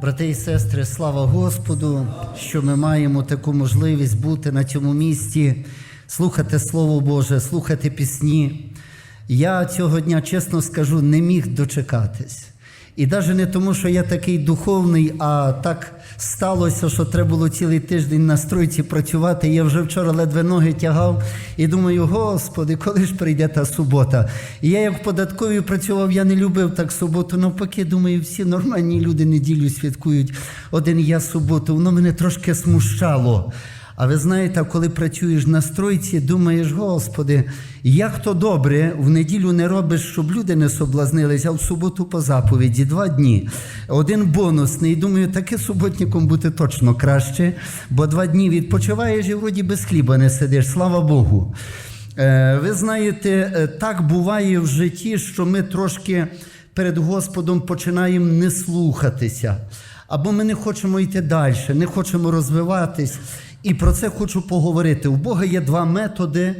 Брати і сестри, слава Господу, що ми маємо таку можливість бути на цьому місці, слухати Слово Боже, слухати пісні. Я цього дня, чесно скажу, не міг дочекатись. І навіть не тому, що я такий духовний, а так сталося, що треба було цілий тиждень на стройці працювати. Я вже вчора ледве ноги тягав і думаю, Господи, коли ж прийде та субота? І я як в працював, я не любив так суботу. Навпаки, думаю, всі нормальні люди неділю святкують. Один я суботу. Воно мене трошки смущало. А ви знаєте, коли працюєш на стройці, думаєш, Господи, як то добре, в неділю не робиш, щоб люди не соблазнилися, а в суботу по заповіді два дні. Один бонусний. Думаю, таке суботником бути точно краще, бо два дні відпочиваєш і вроді без хліба не сидиш, слава Богу. Е, Ви знаєте, е, так буває в житті, що ми трошки перед Господом починаємо не слухатися. Або ми не хочемо йти далі, не хочемо розвиватись. І про це хочу поговорити. У Бога є два методи,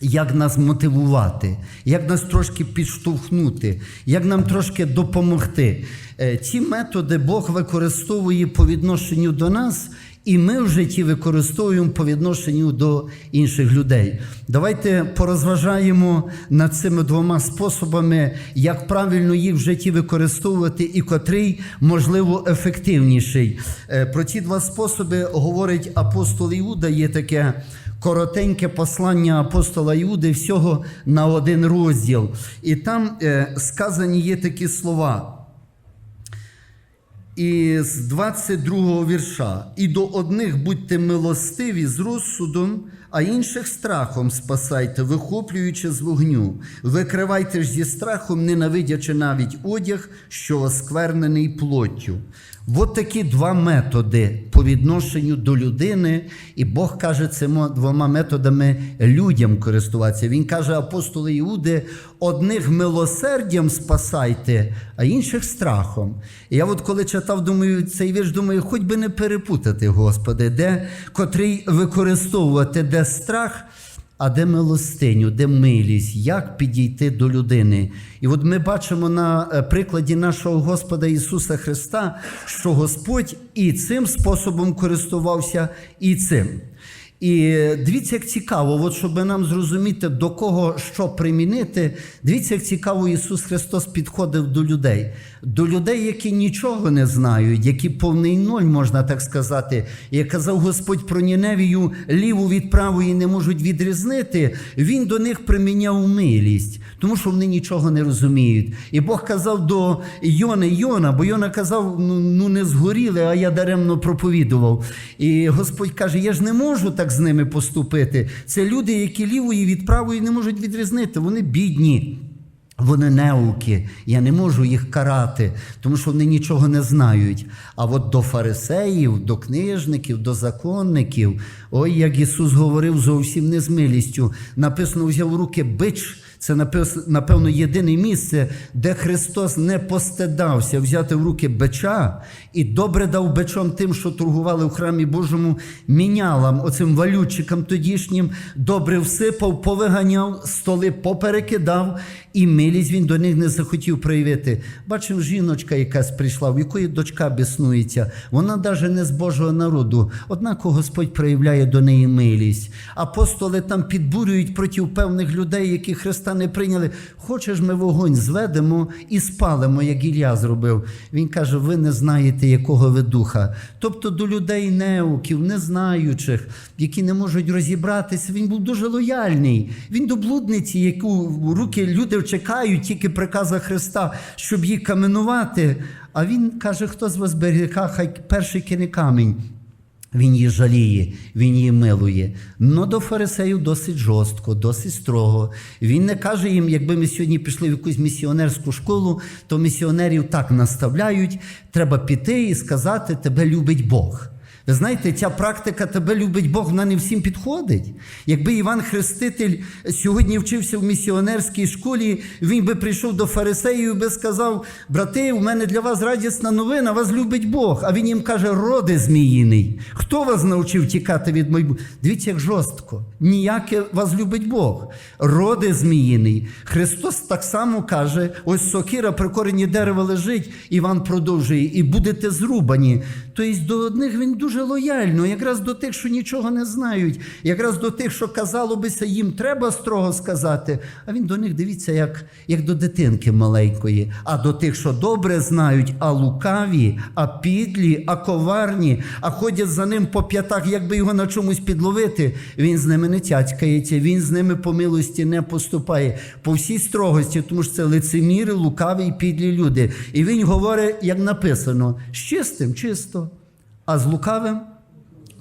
як нас мотивувати, як нас трошки підштовхнути, як нам трошки допомогти. Е, Ці методи Бог використовує по відношенню до нас, і ми в житті використовуємо по відношенню до інших людей. Давайте порозважаємо над цими двома способами, як правильно їх в житті використовувати, і котрий, можливо, ефективніший. Е, Про ці два способи говорить апостол Іуда, є таке. Коротеньке послання апостола Іуди всього на один розділ. І там е, сказані є такі слова. І з 22 вірша. І до одних будьте милостиві з розсудом, а інших страхом спасайте, вихоплюючи з вогню. Викривайте ж зі страхом, ненавидячи навіть одяг, що осквернений плоттю. От такі два методи по відношенню до людини, і Бог каже цими двома методами людям користуватися. Він каже апостоли Іуди: одних милосердям спасайте, а інших страхом. І я от коли читав, думаю, цей вірш, думаю, хоч би не перепутати, Господи, де котрий використовувати, де страх. А де милостиню, де милість, як підійти до людини? І от ми бачимо на е, прикладі нашого Господа Ісуса Христа, що Господь і цим способом користувався, і цим. І дивіться, як цікаво, от щоб нам зрозуміти, до кого що примінити, дивіться, як цікаво Ісус Христос підходив до людей, до людей, які нічого не знають, які повний ноль, можна так сказати. Як казав Господь про Ніневію, ліву від правої не можуть відрізнити, Він до них приміняв милість, тому що вони нічого не розуміють. І Бог казав до Йони Йона, бо Йона казав: ну, ну не згоріли, а я даремно проповідував. І Господь каже: Я ж не можу так з ними поступити. Це люди, які лівої від правої не можуть відрізнити. Вони бідні. Вони неуки, я не можу їх карати, тому що вони нічого не знають. А от до фарисеїв, до книжників, до законників, ой, як Ісус говорив зовсім не з милістю. Написано, взяв у руки бич. Це напевно єдине місце, де Христос не постидався взяти в руки бича і добре дав бичом тим, що торгували в храмі Божому, мінялам, оцим валютчикам тодішнім, добре всипав, повиганяв, столи поперекидав, і милість він до них не захотів проявити. Бачив, жіночка якась прийшла, в якої дочка біснується, вона навіть не з Божого народу, однак Господь проявляє до неї милість. Апостоли там підбурюють проти певних людей, які Христа не прийняли. Хочеш, ми вогонь зведемо і спалимо, як Ілля зробив. Він каже: ви не знаєте, якого ви духа. Тобто до людей неуків, незнаючих, які не можуть розібратися. Він був дуже лояльний. Він до блудниці, яку руки люди чекають, тільки приказа Христа, щоб її каменувати. А він каже, хто з вас берега, хай перший кине камінь. Він її жаліє, він її милує. Но до фарисеїв досить жорстко, досить строго. Він не каже їм, якби ми сьогодні пішли в якусь місіонерську школу, то місіонерів так наставляють, треба піти і сказати, тебе любить Бог. Ви знаєте, ця практика тебе любить Бог, вона не всім підходить. Якби Іван Хреститель сьогодні вчився в місіонерській школі, він би прийшов до фарисеїв і би сказав: брати, у мене для вас радісна новина, вас любить Бог. А він їм каже, роди зміїний. Хто вас навчив тікати від майбутнього? Дивіться, як жорстко. Ніяке вас любить Бог. Роди зміїний. Христос так само каже: ось сокира при корені дерева лежить, Іван продовжує, і будете зрубані. Тобто до одних він дуже лояльно, якраз до тих, що нічого не знають, якраз до тих, що казало бися, їм треба строго сказати. А він до них дивіться, як, як до дитинки маленької, а до тих, що добре знають, а лукаві, а підлі, а коварні, а ходять за ним по п'ятах, якби його на чомусь підловити. Він з ними не тяцькається, він з ними по милості не поступає по всій строгості, тому що це лицеміри, лукаві і підлі люди. І він говорить, як написано, з чистим чисто, а з лукавим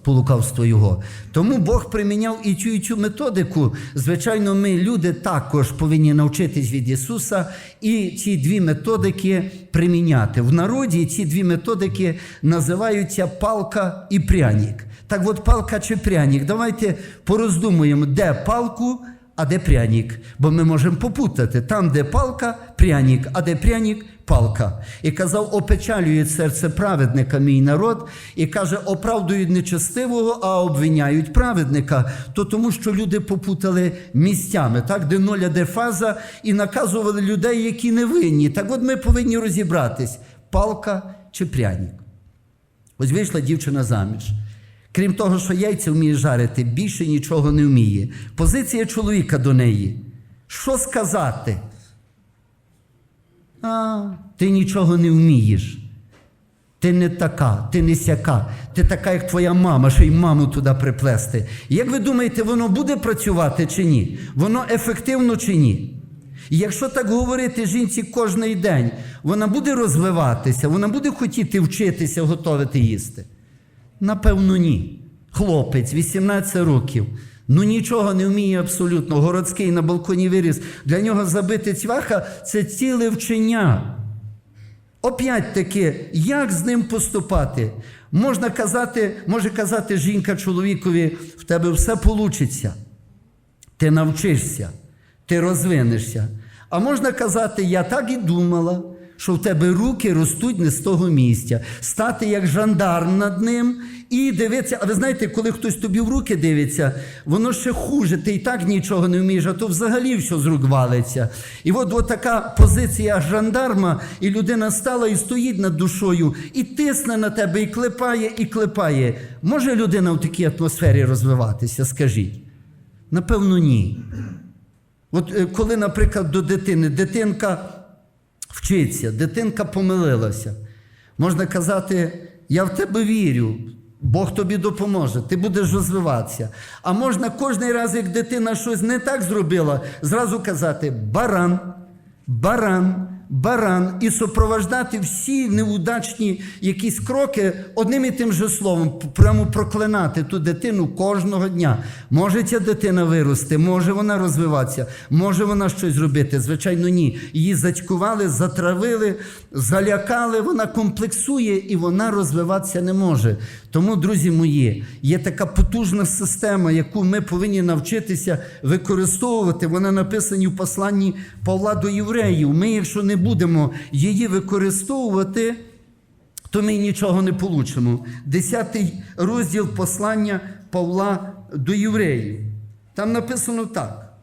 по лукавству його. Тому Бог приміняв і цю і цю методику. Звичайно, ми, люди, також повинні навчитись від Ісуса і ці дві методики приміняти. В народі ці дві методики називаються палка і пряник. Так от палка чи пряник. Давайте пороздумуємо, де палку, а де пряник. Бо ми можемо попутати. Там, де палка, пряник, а де пряник палка. І казав, опечалює серце праведника мій народ, і каже, оправдують нечестивого, а обвиняють праведника. То тому, що люди попутали місцями, так, де ноля, де фаза, і наказували людей, які не винні. Так от ми повинні розібратись: палка чи пряник. Ось вийшла дівчина заміж. Крім того, що яйця вміє жарити, більше нічого не вміє. Позиція чоловіка до неї. Що сказати? А, ти нічого не вмієш. Ти не така, ти не сяка, ти така, як твоя мама, що й маму туди приплести. Як ви думаєте, воно буде працювати чи ні? Воно ефективно чи ні? І якщо так говорити жінці кожен день, вона буде розвиватися, вона буде хотіти вчитися, готувати їсти. Напевно, ні. Хлопець, 18 років. Ну нічого не вміє абсолютно. Городський на балконі виріс. Для нього забити цвяха це ціле вчення. Опять таки, як з ним поступати? Можна казати, може казати жінка чоловікові, в тебе все получиться. Ти навчишся, ти розвинешся. А можна казати, я так і думала, що в тебе руки ростуть не з того місця, стати як жандарм над ним і дивитися. А ви знаєте, коли хтось тобі в руки дивиться, воно ще хуже, ти і так нічого не вмієш, а то взагалі все з рук валиться. І от, от така позиція жандарма, і людина стала і стоїть над душою, і тисне на тебе, і клепає, і клепає. Може людина в такій атмосфері розвиватися? Скажіть? Напевно, ні. От е, коли, наприклад, до дитини дитинка вчиться, дитинка помилилася, можна казати, я в тебе вірю, Бог тобі допоможе, ти будеш розвиватися. А можна кожен раз, як дитина щось не так зробила, зразу казати баран, баран, баран і супровождати всі неудачні якісь кроки одним і тим же словом, прямо проклинати ту дитину кожного дня. Може ця дитина вирости, може вона розвиватися, може вона щось зробити. Звичайно, ні. Її затькували, затравили, залякали, вона комплексує і вона розвиватися не може. Тому, друзі мої, є така потужна система, яку ми повинні навчитися використовувати. Вона написана в посланні Павла до євреїв. Ми, якщо не будемо її використовувати, то ми нічого не получимо. Десятий розділ послання Павла до євреїв. Там написано так.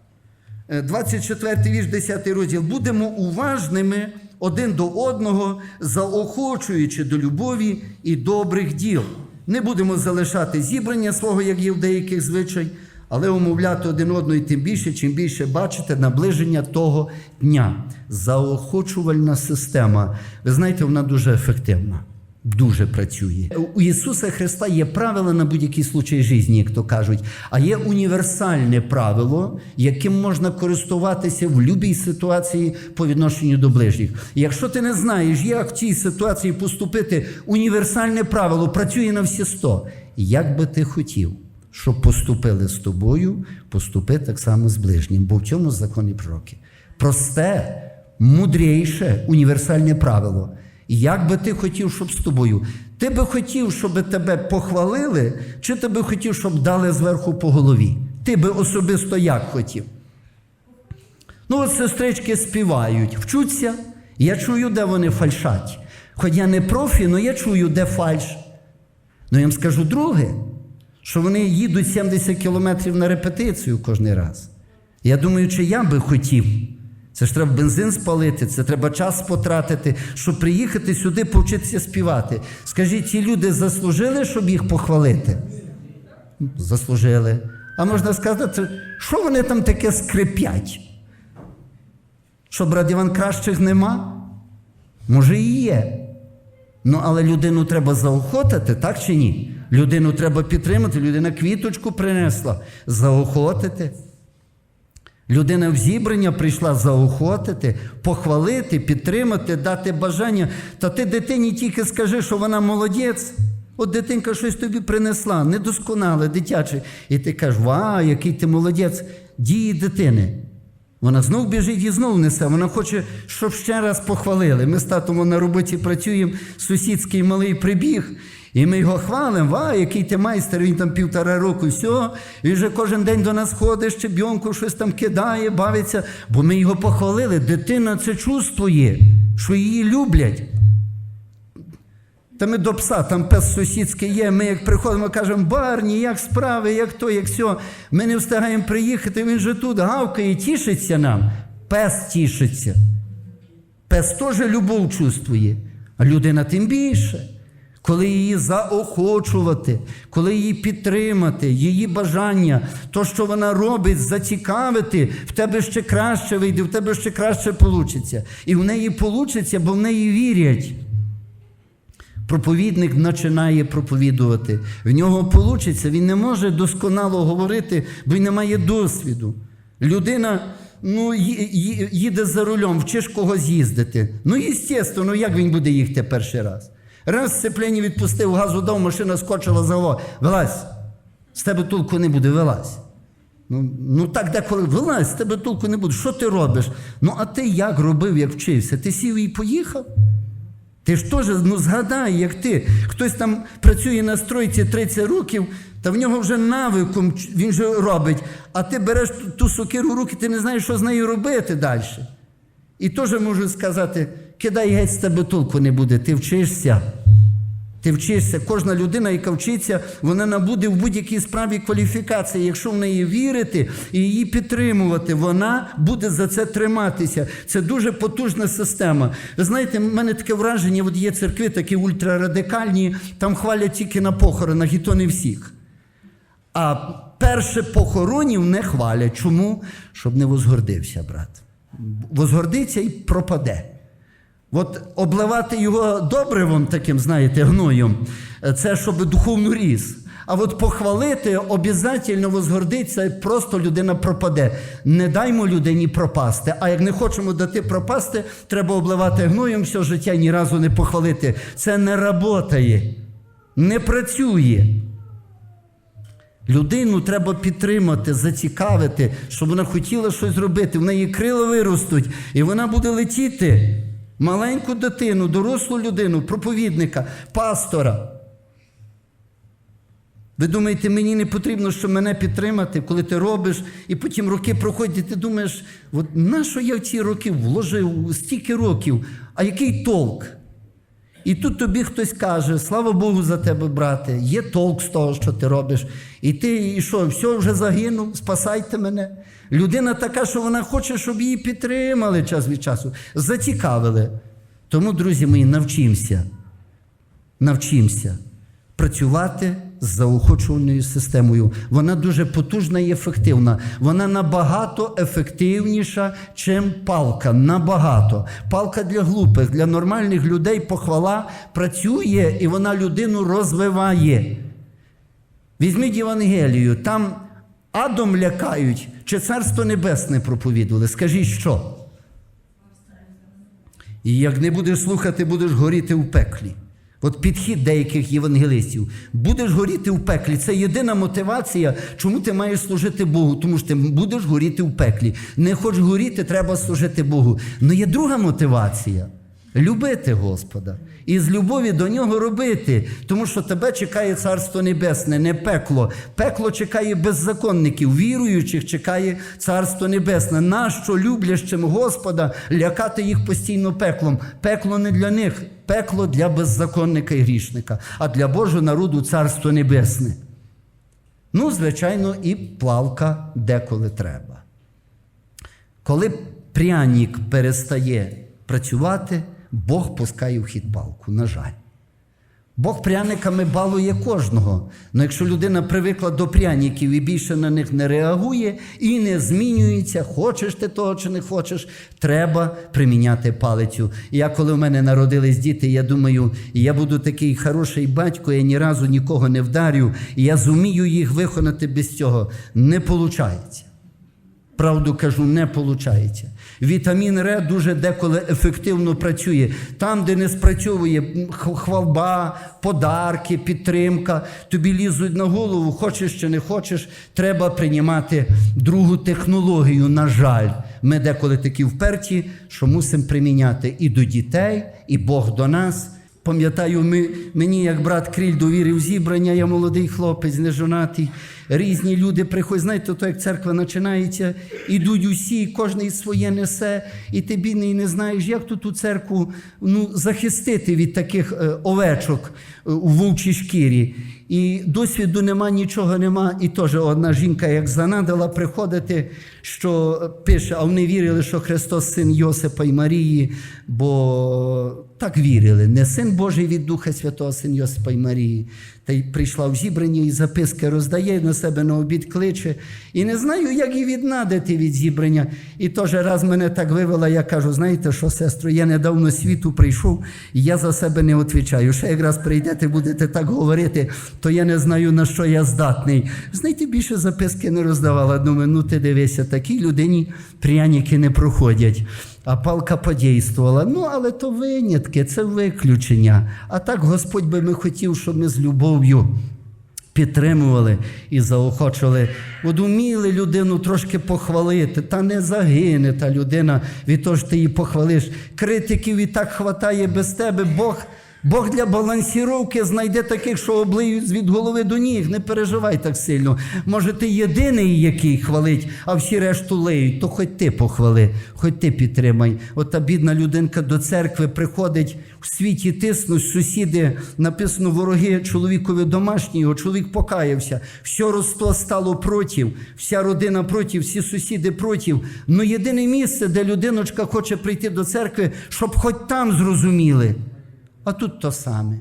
Е, 24 вірш, 10 розділ. Будемо уважними один до одного, заохочуючи до любові і добрих діл. Не будемо залишати зібрання свого, як є в деяких звичай, але умовляти один одного і тим більше, чим більше бачите наближення того дня. Заохочувальна система. Ви знаєте, вона дуже ефективна. Дуже працює. У Ісуса Христа є правила на будь-який случай житті, як то кажуть, а є універсальне правило, яким можна користуватися в будь-якій ситуації по відношенню до ближніх. Якщо ти не знаєш, як в цій ситуації поступити, універсальне правило працює на всі сто. Як би ти хотів, щоб поступили з тобою, поступи так само з ближнім, бо в цьому законі пророки. Просте, мудріше, універсальне правило. Як би ти хотів, щоб з тобою? Ти би хотів, щоб тебе похвалили, чи ти би хотів, щоб дали зверху по голові? Ти би особисто як хотів? Ну, от сестрички співають, вчуться. Я чую, де вони фальшать. Хоч я не профі, але я чую, де фальш. Ну, я вам скажу друге, що вони їдуть 70 кілометрів на репетицію кожен раз. Я думаю, чи я би хотів. Це ж треба бензин спалити, це треба час потратити, щоб приїхати сюди повчитися співати. Скажіть, ці люди заслужили, щоб їх похвалити? Заслужили. А можна сказати, що вони там таке скрипять? Що, брат Іван, кращих нема? Може, і є. Ну, але людину треба заохотити, так чи ні? Людину треба підтримати, людина квіточку принесла, заохотити. Людина в зібрання прийшла заохотити, похвалити, підтримати, дати бажання. Та ти дитині тільки скажи, що вона молодець. От дитинка щось тобі принесла, недосконале, дитяче. І ти кажеш, ва, який ти молодець, дії дитини. Вона знов біжить і знов несе. Вона хоче, щоб ще раз похвалили. Ми з татом на роботі працюємо, сусідський малий прибіг, і ми його хвалимо. Ва, який ти майстер, він там півтора року, все. Він вже кожен день до нас ходить, щебйонку, щось там кидає, бавиться, бо ми його похвалили. Дитина це чувствує, що її люблять. Та ми до пса, там пес сусідський є. Ми як приходимо, кажемо, барні, як справи, як то, як сьо. Ми не встигаємо приїхати, він же тут гавкає, тішиться нам. Пес тішиться. Пес теж любов чувствує, а людина тим більше. Коли її заохочувати, коли її підтримати, її бажання, то, що вона робить, зацікавити, в тебе ще краще вийде, в тебе ще краще вийде. І в неї вийде, бо в неї вірять. Проповідник починає проповідувати. В нього вийде, він не може досконало говорити, бо він не має досвіду. Людина ну, їде за рулем, вчиш когось їздити. Ну, звісно, ну як він буде їхати перший раз? Раз сцеплення відпустив, газу дав, машина скочила за голову. Вилазь, з тебе толку не буде, вилазь. Ну, ну так деколи вилазь, з тебе толку не буде. Що ти робиш? Ну, а ти як робив, як вчився? Ти сів і поїхав? Ти ж теж ну, згадай, як ти. Хтось там працює на стройці 30 років, та в нього вже навиком він же робить, а ти береш ту, сокиру в руки, ти не знаєш, що з нею робити далі. І теж можу сказати: кидай геть з тебе толку не буде, ти вчишся. Ти вчишся. Кожна людина, яка вчиться, вона набуде в будь-якій справі кваліфікації. Якщо в неї вірити і її підтримувати, вона буде за це триматися. Це дуже потужна система. Ви знаєте, в мене таке враження, от є церкви такі ультрарадикальні, там хвалять тільки на похоронах, і то не всіх. А перше похоронів не хвалять. Чому? Щоб не возгордився, брат. Возгордиться і пропаде. От обливати його добривом таким, знаєте, гноєм, це щоб духовно ріс. А от похвалити, обов'язково возгордиться, просто людина пропаде. Не даймо людині пропасти. А як не хочемо дати пропасти, треба обливати гноєм все життя ні разу не похвалити. Це не працює, не працює. Людину треба підтримати, зацікавити, щоб вона хотіла щось зробити. В неї крила виростуть, і вона буде летіти. Маленьку дитину, дорослу людину, проповідника, пастора. Ви думаєте, мені не потрібно, щоб мене підтримати, коли ти робиш, і потім роки проходять, ти думаєш, от на що я в ці роки вложив стільки років, а який толк? І тут тобі хтось каже: слава Богу за тебе, брате, є толк з того, що ти робиш. І ти і що, все вже загинув, спасайте мене. Людина така, що вона хоче, щоб її підтримали час від часу, зацікавили. Тому, друзі мої, навчимося, навчимося працювати з заохочувальною системою. Вона дуже потужна і ефективна. Вона набагато ефективніша, чим палка. Набагато. Палка для глупих, для нормальних людей похвала працює і вона людину розвиває. Візьміть Євангелію, там адом лякають, чи царство небесне проповідували. Скажіть що? І як не будеш слухати, будеш горіти в пеклі. От підхід деяких євангелистів. Будеш горіти в пеклі. Це єдина мотивація, чому ти маєш служити Богу, тому що ти будеш горіти в пеклі. Не хочеш горіти, треба служити Богу. Ну є друга мотивація. Любити Господа і з любові до нього робити, тому що тебе чекає Царство Небесне, не пекло. Пекло чекає беззаконників, віруючих чекає Царство Небесне. Нащо люблящим Господа лякати їх постійно пеклом? Пекло не для них, пекло для беззаконника і грішника, а для Божого народу Царство Небесне. Ну, звичайно, і плавка деколи треба. Коли прянік перестає працювати, Бог пускає в хід палку, на жаль. Бог пряниками балує кожного. Але якщо людина привикла до пряників і більше на них не реагує і не змінюється, хочеш ти того чи не хочеш, треба приміняти палицю. Я, коли в мене народились діти, я думаю, я буду такий хороший батько, я ні разу нікого не вдарю, я зумію їх виконати без цього. Не виходить. Правду кажу, не виходить. Вітамін Р дуже деколи ефективно працює. Там, де не спрацьовує хвалба, подарки, підтримка, тобі лізуть на голову, хочеш чи не хочеш, треба приймати другу технологію. На жаль, ми деколи такі вперті, що мусимо приміняти і до дітей, і Бог до нас. Пам'ятаю, ми, мені як брат Кріль довірив зібрання, я молодий хлопець, нежонатий. Різні люди приходять. Знаєте, то як церква починається, ідуть усі, кожен своє несе, і ти бідний не знаєш, як тут ту церкву ну, захистити від таких е, овечок е, у вовчій шкірі. І досвіду нема, нічого нема. І теж одна жінка, як занадала приходити, що пише, а вони вірили, що Христос син Йосипа і Марії, бо так вірили. Не син Божий від Духа Святого, син Йосипа і Марії. Та й прийшла в зібрання і записки роздає, на себе на обід кличе. І не знаю, як її віднадити від зібрання. І теж раз мене так вивела, я кажу: знаєте що, сестро, я недавно світу прийшов, і я за себе не відповідаю. Ще якраз прийдете, будете так говорити, то я не знаю, на що я здатний. Знаєте, більше записки не роздавала. Думаю, ну ти дивися, такій людині пряники не проходять. А палка подействувала. Ну, але то винятки, це виключення. А так Господь би ми хотів, щоб ми з любов'ю підтримували і заохочували. От уміли людину трошки похвалити, та не загине та людина від того, що ти її похвалиш. Критиків і так хватає без тебе. Бог. Бог для балансіровки знайде таких, що облиють від голови до ніг. Не переживай так сильно. Може, ти єдиний, який хвалить, а всі решту леють, то хоч ти похвали, хоч ти підтримай. От та бідна людинка до церкви приходить в світі тиснуть, сусіди, написано, вороги чоловікові домашнього, чоловік покаявся. Все росло стало проти, вся родина проти, всі сусіди проти. Ну єдине місце, де людиночка хоче прийти до церкви, щоб хоч там зрозуміли. А тут то саме.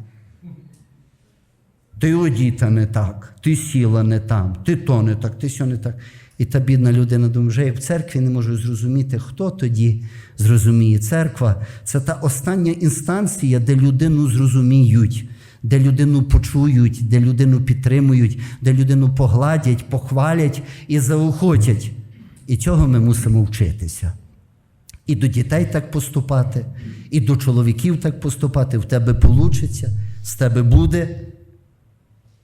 Ти одіта не так, ти сіла не там, ти то не так, ти сьо не так. І та бідна людина думає, вже як в церкві не можу зрозуміти, хто тоді зрозуміє. Церква це та остання інстанція, де людину зрозуміють, де людину почують, де людину підтримують, де людину погладять, похвалять і заохотять. І цього ми мусимо вчитися. І до дітей так поступати, і до чоловіків так поступати. В тебе получиться, з тебе буде.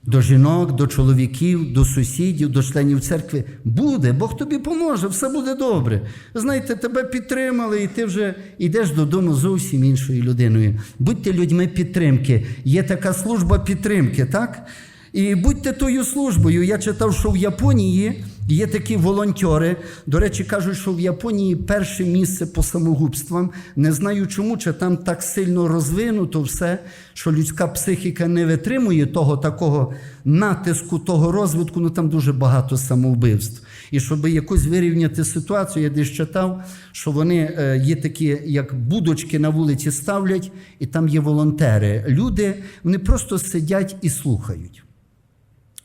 До жінок, до чоловіків, до сусідів, до членів церкви буде, Бог тобі поможе, все буде добре. Знаєте, тебе підтримали, і ти вже йдеш додому зовсім іншою людиною. Будьте людьми підтримки. Є така служба підтримки, так? І будьте тою службою. Я читав, що в Японії є такі волонтери. До речі, кажуть, що в Японії перше місце по самогубствам. Не знаю чому, чи там так сильно розвинуто все, що людська психіка не витримує того такого натиску, того розвитку, ну там дуже багато самовбивств. І щоб якось вирівняти ситуацію, я десь читав, що вони е, є такі, як будочки на вулиці ставлять, і там є волонтери. Люди вони просто сидять і слухають.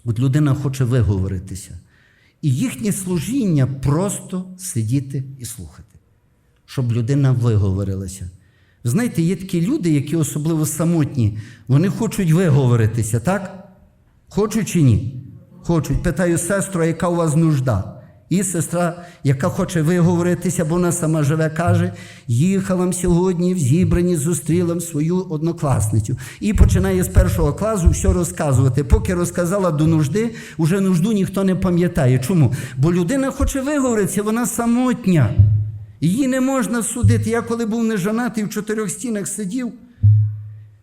От людина хоче виговоритися. І їхнє служіння просто сидіти і слухати, щоб людина виговорилася. Знаєте, є такі люди, які особливо самотні, вони хочуть виговоритися, так? Хочуть чи ні? Хочуть. Питаю сестру, яка у вас нужда? І сестра, яка хоче виговоритися, бо вона сама живе, каже: їхала сьогодні в зібранні, зустріла свою однокласницю. І починає з першого класу все розказувати. Поки розказала до нужди, вже нужду ніхто не пам'ятає. Чому? Бо людина хоче виговоритися, вона самотня. Її не можна судити. Я коли був нежонатий в чотирьох стінах сидів,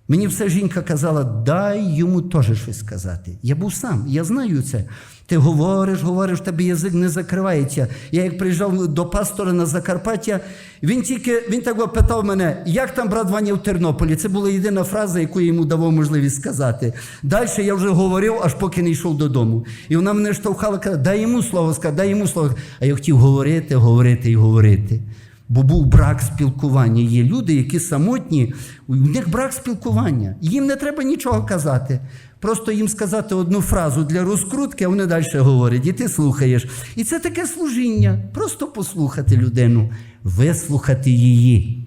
Мені все жінка казала, дай йому теж щось сказати. Я був сам, я знаю це. Ти говориш, говориш, в тебе язик не закривається. Я як приїжджав до пастора на Закарпаття, він тільки він так питав мене, як там брат Ваня в Тернополі. Це була єдина фраза, яку я йому давав можливість сказати. Далі я вже говорив, аж поки не йшов додому. І вона мене штовхала, казала, дай йому слово сказати, дай йому слово. А я хотів говорити, говорити і говорити. Бо був брак спілкування. Є люди, які самотні, у них брак спілкування. Їм не треба нічого казати. Просто їм сказати одну фразу для розкрутки, а вони далі говорять, і ти слухаєш. І це таке служіння. Просто послухати людину, вислухати її.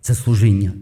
Це служіння.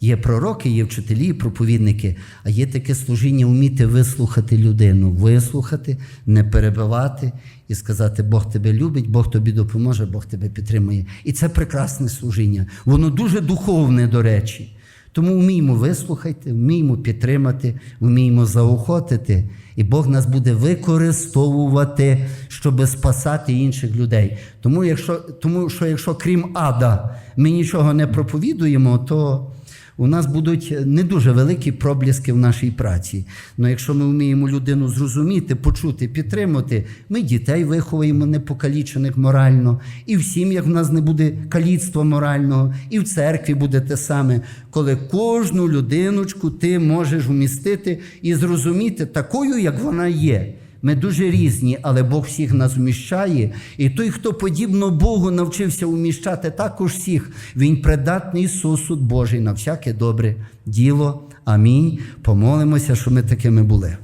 Є пророки, є вчителі, проповідники, а є таке служіння вміти вислухати людину, вислухати, не перебивати і сказати, Бог тебе любить, Бог тобі допоможе, Бог тебе підтримує. І це прекрасне служіння. Воно дуже духовне, до речі. Тому вміємо вислухати, вміємо підтримати, вміємо заохотити, і Бог нас буде використовувати, щоб спасати інших людей. Тому, якщо, тому що якщо крім ада ми нічого не проповідуємо, то у нас будуть не дуже великі пробліски в нашій праці. Але якщо ми вміємо людину зрозуміти, почути, підтримати, ми дітей виховуємо непокалічених морально, і в сім'ях в нас не буде каліцтва морального, і в церкві буде те саме, коли кожну людиночку ти можеш вмістити і зрозуміти такою, як вона є. Ми дуже різні, але Бог всіх нас вміщає. І той, хто подібно Богу навчився вміщати також всіх, він придатний сосуд Божий на всяке добре діло. Амінь. Помолимося, щоб ми такими були.